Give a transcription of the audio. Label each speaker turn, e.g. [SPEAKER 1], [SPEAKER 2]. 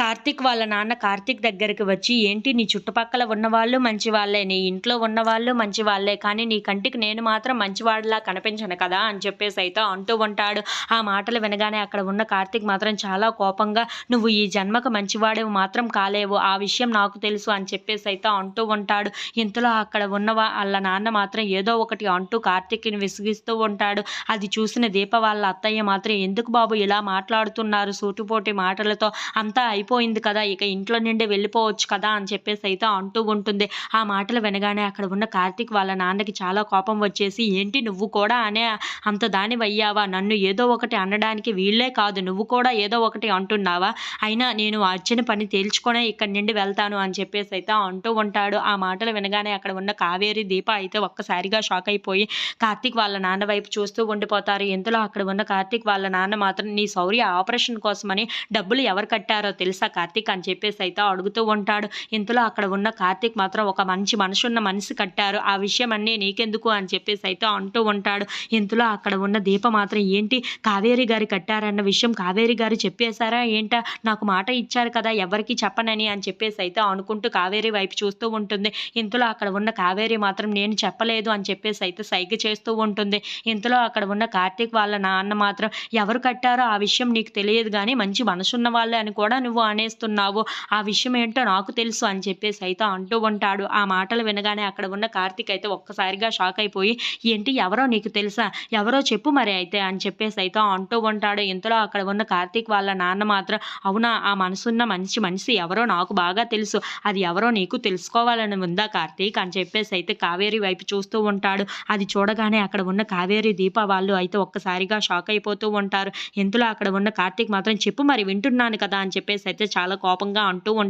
[SPEAKER 1] కార్తిక్ వాళ్ళ నాన్న కార్తిక్ దగ్గరికి వచ్చి ఏంటి నీ చుట్టుపక్కల ఉన్నవాళ్ళు మంచి వాళ్ళే నీ ఇంట్లో ఉన్నవాళ్ళు మంచి వాళ్ళే కానీ నీ కంటికి నేను మాత్రం మంచివాడిలా కనిపించను కదా అని చెప్పేసి అయితే అంటూ ఉంటాడు. ఆ మాటలు వినగానే అక్కడ ఉన్న కార్తిక్ మాత్రం చాలా కోపంగా నువ్వు ఈ జన్మకు మంచివాడేవు మాత్రం కాలేవు ఆ విషయం నాకు తెలుసు అని చెప్పేసి అయితే అంటూ ఉంటాడు. ఇంతలో అక్కడ ఉన్న వాళ్ళ నాన్న మాత్రం ఏదో ఒకటి అంటూ కార్తిక్ని విసిగిస్తూ ఉంటాడు. అది చూసిన దీప వాళ్ళ అత్తయ్య మాత్రం ఎందుకు బాబు ఇలా మాట్లాడుతున్నారు సూటిపోటి మాటలతో? అంతా అయిపోయింది కదా ఇక ఇంట్లో నుండి వెళ్ళిపోవచ్చు కదా అని చెప్పేసి అయితే అంటూ ఉంటుంది. ఆ మాటలు వినగానే అక్కడ ఉన్న కార్తీక్ వాళ్ళ నాన్నకి చాలా కోపం వచ్చేసి ఏంటి నువ్వు కూడా అనే అంత దానివయ్యావా? నన్ను ఏదో ఒకటి అనడానికి వీళ్ళే కాదు నువ్వు కూడా ఏదో ఒకటి అంటున్నావా? అయినా నేను వచ్చిన పని తేల్చుకునే ఇక్కడి నుండి వెళ్తాను అని చెప్పేసి అయితే అంటూ ఉంటాడు. ఆ మాటలు వినగానే అక్కడ ఉన్న కావేరి దీప అయితే ఒక్కసారిగా షాక్ అయిపోయి కార్తీక్ వాళ్ళ నాన్న వైపు చూస్తూ ఉండిపోతారు. ఇంతలో అక్కడ ఉన్న కార్తీక్ వాళ్ళ నాన్న మాత్రం నీ శౌర్య ఆపరేషన్ కోసమని డబ్బులు ఎవరు కట్టారో తెలుసు తెలుసా కార్తీక్ అని చెప్పేసి అయితే అడుగుతూ ఉంటాడు. ఇంతలో అక్కడ ఉన్న కార్తీక్ మాత్రం ఒక మంచి మనసు ఉన్న మనిషి కట్టారు. ఆ విషయం అన్నీ నీకెందుకు అని చెప్పేసి అయితే అంటూ ఉంటాడు. ఇంతలో అక్కడ ఉన్న దీప మాత్రం ఏంటి? కావేరి గారి కట్టారన్న విషయం కావేరి గారు చెప్పేశారా ఏంటా? నాకు మాట ఇచ్చారు కదా ఎవరికి చెప్పనని అని చెప్పేసి అయితే అనుకుంటూ కావేరి వైపు చూస్తూ ఉంటుంది. ఇంతలో అక్కడ ఉన్న కావేరి మాత్రం నేను చెప్పలేదు అని చెప్పేసి అయితే సైగ చేస్తూ ఉంటుంది. ఇంతలో అక్కడ ఉన్న కార్తీక్ వాళ్ళ నాన్న మాత్రం ఎవరు కట్టారో ఆ విషయం నీకు తెలియదు కానీ మంచి మనసున్న వాళ్ళే అని కూడా నువ్వు అనేస్తున్నావు. ఆ విషయం ఏంటో నాకు తెలుసు అని చెప్పేసి అయితే అంటూ ఉంటాడు. ఆ మాటలు వినగానే అక్కడ ఉన్న కార్తీక్ అయితే ఒక్కసారిగా షాక్ అయిపోయి ఏంటి ఎవరో నీకు తెలుసా? ఎవరో చెప్పు మరి అయితే అని చెప్పేసి అయితే అంటూ ఉంటాడు. ఇంతలో అక్కడ ఉన్న కార్తీక్ వాళ్ళ నాన్న మాత్రం అవునా ఆ మనసున్న మంచి మనిషి ఎవరో నాకు బాగా తెలుసు. అది ఎవరో నీకు తెలుసుకోవాలని ఉందా కార్తీక్? అని చెప్పేసి అయితే కావేరి వైపు చూస్తూ ఉంటాడు. అది చూడగానే అక్కడ ఉన్న కావేరి దీప వాళ్ళు అయితే ఒక్కసారిగా షాక్ అయిపోతూ ఉంటారు. ఇంతలో అక్కడ ఉన్న కార్తీక్ మాత్రం చెప్పు మరి వింటున్నాను కదా అని చెప్పేసి అయితే చాలా కోపంగా అంటూ ఉంటాడు